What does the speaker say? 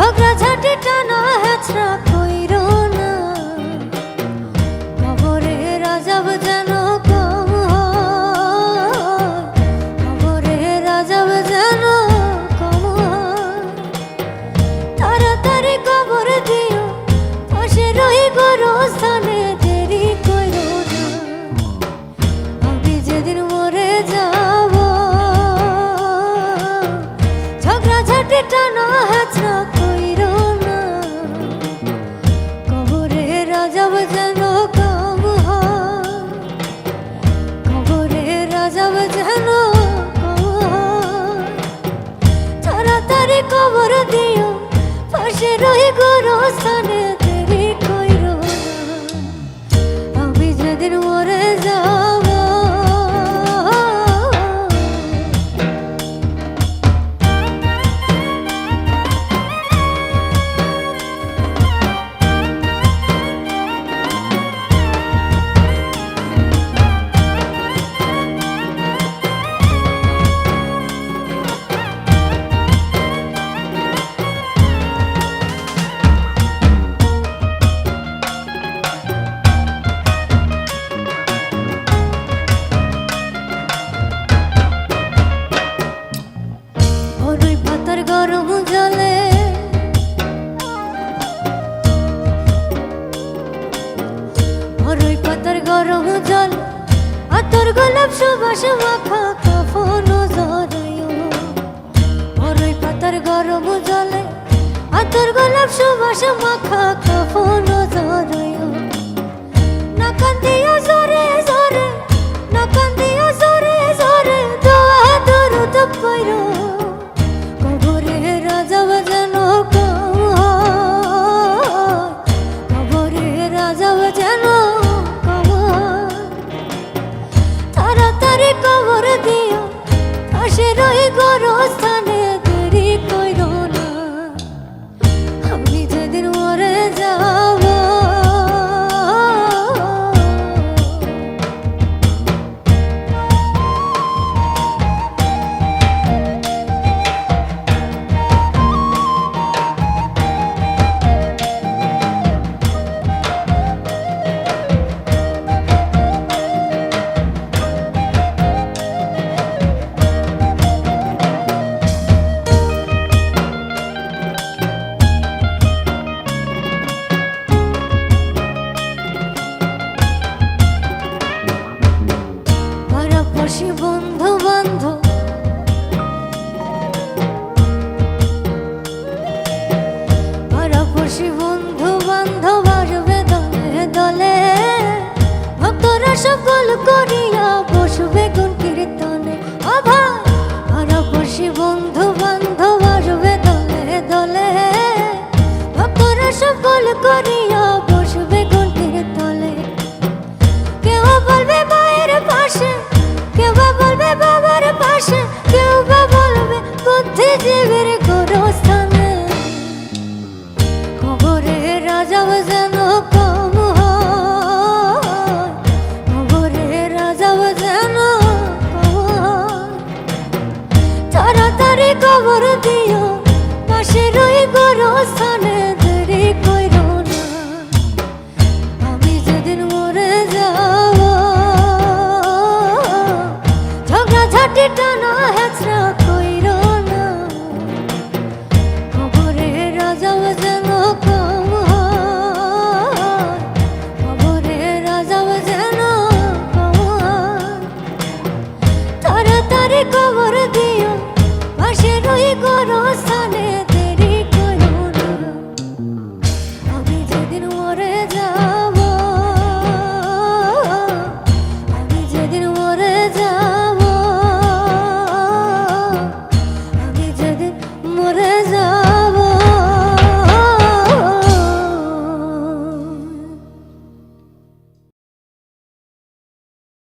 ঝগড়া ঝাঁটি টানা হেচড়া যেন তাড়াতাড়ি কবর দিও পাশে রই গোরস্থানে দেরি কইরো আমি যেদিন মরে সুবাস মাখা কাফন জরায়ু না কান্দিও জোরে জোরে, না কান্দিও জোরে জোরে, দোয়া দরুদ পড়ো কবরে রাজা হয়। কবরে রাজা হয়। তাড়াতাড়ি কবর দিও পাশে রই গোরস্থানে সকল করিয়া amore